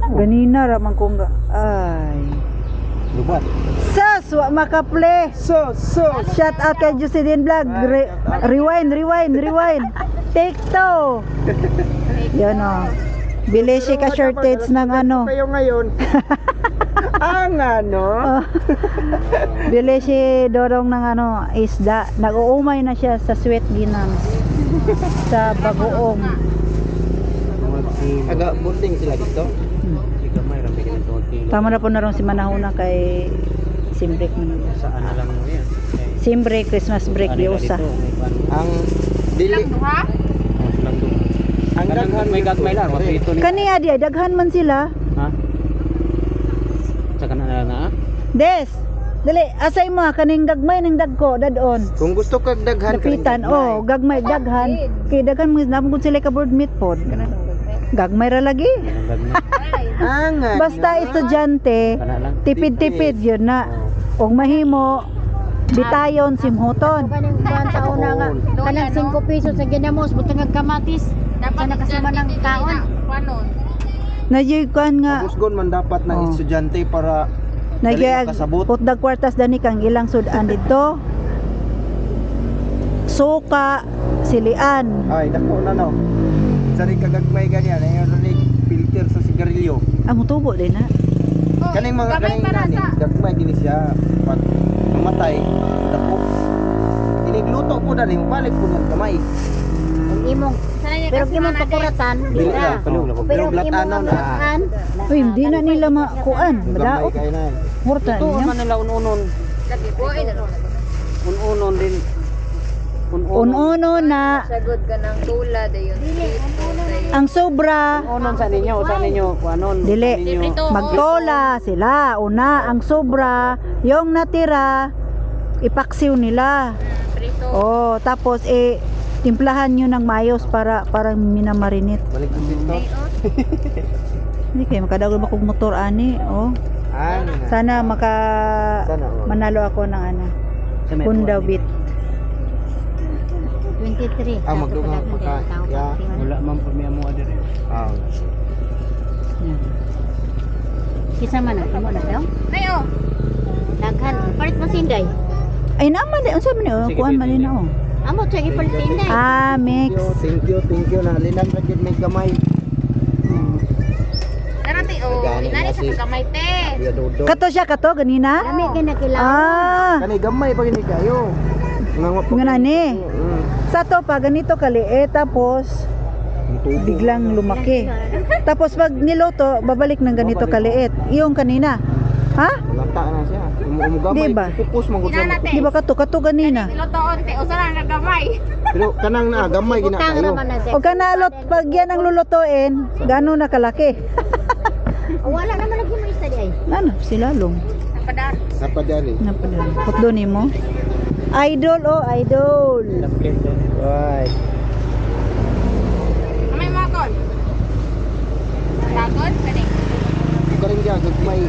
Ganina ramang kong ga- ay. Lubat. Sus, wa makaple. So, so. Shout out kay Jocelyn Vlog. Re- rewind, rewind, rewind. Take two. Yun o. Bili siya ka shortage ng ano. Kayo ngayon. Ang ano? Oh. Bili si Dorong ng ano, isda. Nag-uumay na siya sa sweet ginang. sa bagoong. Aga bunting sila dito. Ka. Tama na po na rin si Manahuna kay Simbrek mo na. Saan na lang mo yan? Simbrek, Christmas break, di usa. Ang dili. Ang daghan may gagmay lang. Kani adi, ay, daghan man sila. Ha? Sa kanan na na. Des, dali, asay mo, ha, kaning gagmay ng dagko, dadon. Kung gusto kag daghan Lapitan, oh, gagmay, daghan. Kay daghan mo, namugod sila ka board meat pod. Gagmay ra lagi. Angan. Basta estudyante, tipid-tipid yun na. Kung mahimo, bitayon, simhuton. Kanang buwan sa una nga, kanang 5 pesos sa ginamos, butang nga kamatis. Sa nakasama ng kaon. Nagyukan nga, Pagusgon man dapat ng Oh. estudyante para nagyag, putdag kwartas dani kang ilang sudan dito. Suka, silian. ay dako na no. Sari kagagmay ganyan, ayon filter sa sigarilyo. Ang tubo din na. Kaning mga kaning nani, gagmay gini siya pag mamatay, dako. Inigluto po dali, balik po ng kamay. Ang imong, pero ang imong pakuratan, Dili na, pero Pero pero ang imong blatanon na. pakuratan, Uy, hindi na nila makuan. Na. Murta Ito niya. man nila ununon. Ununon din. Uno-uno na Sagod ka ng tula dayon. ang sobra. Ununon sa ninyo, sa ninyo, kuanon. Dili. sa ninyo. Magtola sila. Una, ang sobra. Yung natira, ipaksiw nila. Prito. Oh, tapos eh timplahan nyo ng mayos para parang minamarinit. Balik ko dito. Hindi kayo makadagol ba kong motor ani? Oh. Sana maka Sana, oh. manalo ako ng ano, Honda Beat. 23. Ah, magdugang Dapat pagka- pala tao ya, pagtiwan. Wala man po may amo adire. Ah. Yan. Kisa man ang imo na daw. Ay oh. Daghan, palit mo sinday. Ay naman di unsa man oh, kuan man na oh. Amo sa ipalit sinday. Ah, mix. Thank you, thank you na linan ra gid may gamay. Darati oh. Gani Inani na sa kagamay te. Kato siya kato ganina? Lami kinakilala. Ah, Kani gamay pa gini kayo. Nga Nga nani. Sa to pa ganito kaliit tapos biglang lumaki. Tapos pag niluto, babalik ng ganito kaliit. Yung kanina. Ha? Lata na siya. Umu gamay. Di ba? Pupus man gud siya. Inana te. Di ba kato kato ganina? Ilotoon te. Usa lang kagamay. Pero kanang na gamay gina Utang kayo. naman na siya. O kanalot pag yan ang lulutuin, gano'n na kalaki. Wala naman lagi mo isa di ay. ano, silalong. Napadar. Napadali. Napadali. Putdo ni mo. Idol oh, idol. Right. Kamay mo kon. Dagon kani. Karing dia gagmay.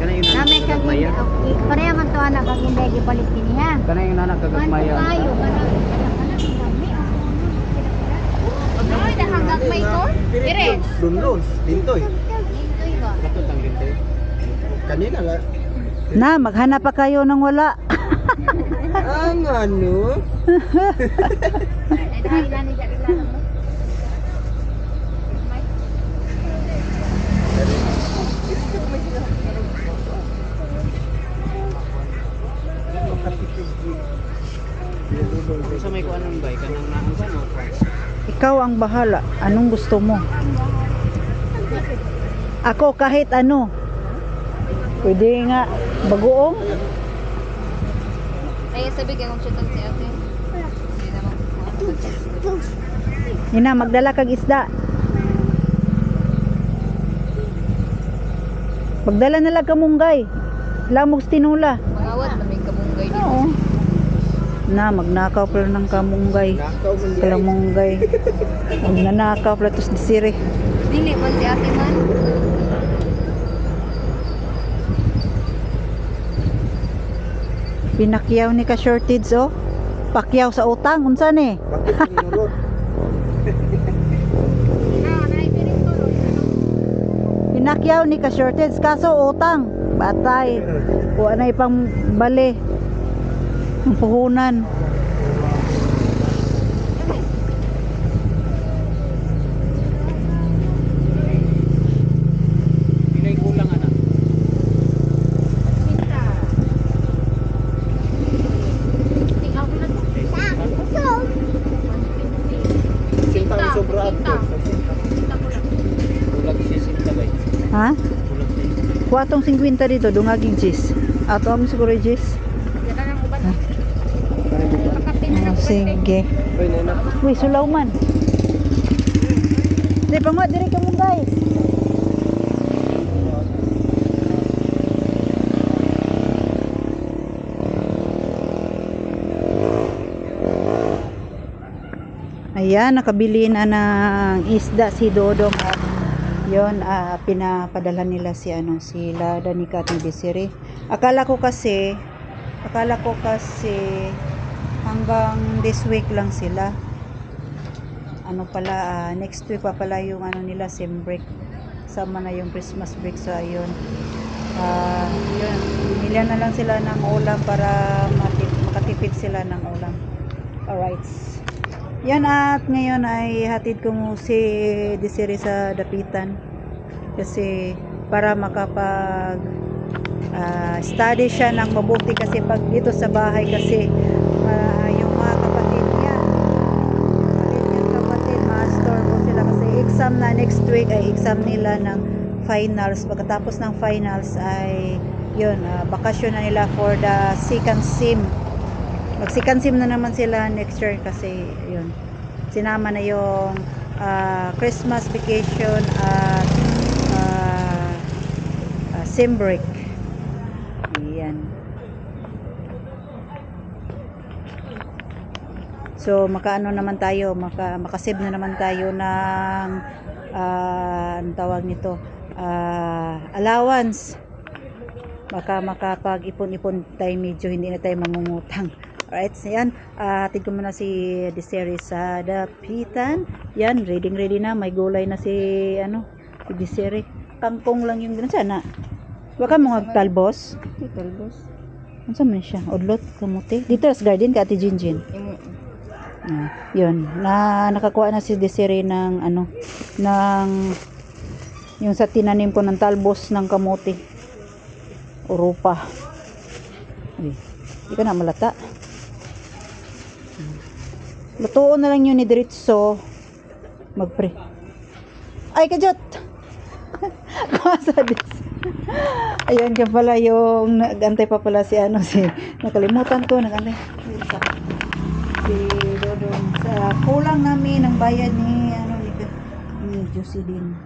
Kana yung Nami kag pareha man to anak kag hindi gipalit kini ha. Kana yung nanak gagmay. kayo kanang Ay dahang gagmay ko. Dire. Dundon, dintoy. Itoy ba? Katong tang dintoy. Kanina nga. Na, maghanap pa kayo ng wala. Ang ano? Dahang inani sa may kuanong bay kanang naang kano. Ikaw ang bahala. Anong gusto mo? Ako kahit ano. Pwede nga bagoong. Ay sabi kay kung chutan si ate. Hindi naman. Magdala kag isda. Magdala na lang kamunggay. Lamog tinula. Mangawat na may kabunggay dito. Oo. Na, magnakaw pala ng kamunggay. Nakaw man di. Kalamunggay. Magnanakaw pala tos disire. Dili man si ate man. Pinakyaw ni ka shortage oh. Pakyaw sa utang, unsa ni? Pagyaw ni ka shortage kaso utang. Batay. Kuha na ipang bali. Ang puhunan. Pilay kulang ana. Sinta. Ikaw ko lang. Sinta ang sobra Sinta. ato. Sinta ko lang. Kulang si sinta bay. Ha? Kulang si. Kuha tong 50 dito, dungaging jis. Ato ang siguro jis. Uban. sige. Uy, sulaw man. Di pa mo, diri ka mo guys. Ayan, nakabili na ng isda si Dodong yon ah, pinapadala nila si ano si Lada ni Kat Desiree. Akala ko kasi akala ko kasi hanggang this week lang sila. Ano pala ah, next week pa pala yung ano nila sim break. Sama na yung Christmas break so ayun. Ah yun. Binilihan na lang sila ng ulam para makatipid sila ng ulam. Alright yan at ngayon ay hatid ko mo si Desiree sa dapitan. Kasi para makapag ah, study siya ng mabuti kasi pag dito sa bahay kasi ah, yung mga kapatid niya kapatid niya kapatid master po sila. Kasi exam na next week ay exam nila ng finals. Pagkatapos ng finals ay yun ah, bakasyon na nila for the second sim mag second sim na naman sila next year kasi yun sinama na yung ah, Christmas vacation at ah, ah, sim break yan So makaano naman tayo, maka makasave na naman tayo ng ah, anong tawag nito? Ah, allowance. Baka makapag-ipon-ipon tayo medyo hindi na tayo mangungutang. Alright, so yan. Ah, hatid ko muna si Desiree sa dapitan. Yan, ready ready na. May gulay na si ano, si Desiree. Kangkong lang yung ganun sana. Baka mga talbos. Talbos. Ano sa man siya? Udlot, kamuti. Dito sa garden ka, Ate Jinjin. Ah, yun, na nakakuha na si Desiree ng ano, ng yung sa tinanim ko ng talbos ng kamote. Urupa. Uy, di ka na malata. Lutuon na lang yun ni Diritso. Magpre. Ay, kajot! Kasa dis. Ayan ka pala yung nagantay pa pala si ano si nakalimutan ko nagantay si Dodong sa kulang namin ng bayad ni ano ni, ni Jocelyn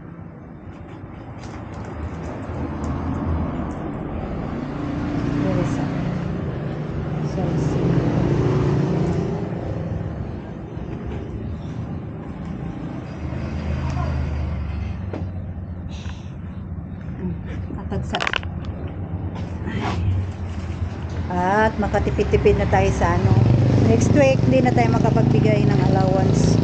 atagsa at makatipid-tipid na tayo sa ano. Next week hindi na tayo makapagbigay ng allowance